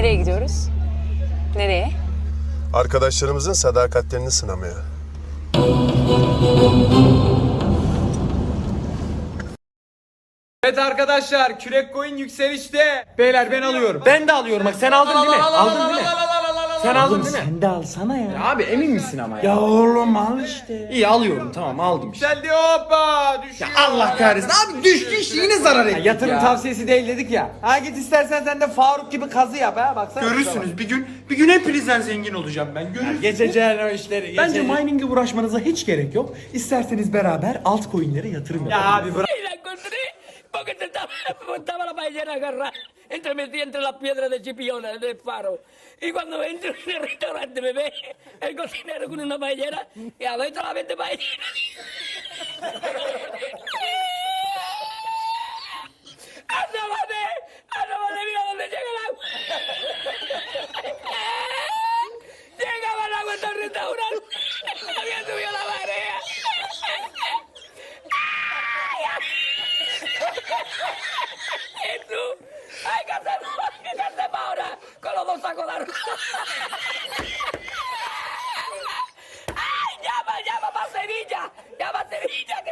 Nereye gidiyoruz? Nereye? Arkadaşlarımızın sadakatlerini sınamaya. Evet arkadaşlar kürek coin yükselişte. Beyler ben alıyorum. Ben de alıyorum bak sen aldın değil mi? Aldın değil mi? Sen aldın değil mi? Sen de alsana ya. Ya abi emin misin ama ya? Ya oğlum al işte. İyi alıyorum tamam aldım işte. Yükseldi hoppa düşüyor. Allah kahretsin abi düştü işte yine zarar ettik Yatırım ya. tavsiyesi değil dedik ya. Ha git istersen sen de Faruk gibi kazı yap ha baksana. Görürsünüz bir gün bir gün hepinizden zengin olacağım ben görürsünüz. Geçeceğin o işleri. Bence geçeceksin. mining'e uğraşmanıza hiç gerek yok. İsterseniz beraber altcoin'lere yatırım yapalım. Ya abi bırak. Y la encontré porque te estaba, estaba la ballena agarrada entre metida entre las piedras de chipiones del faro. Y cuando entro en el restaurante me ve el cocinero con una ballena y adentro la vende ballena. ¡Ándamate! ¡Ándamate! ¡Mira dónde llega el agua! ¡Llegaba el agua hasta el restaurante! ¡Había subido la marea! ¡Jesús!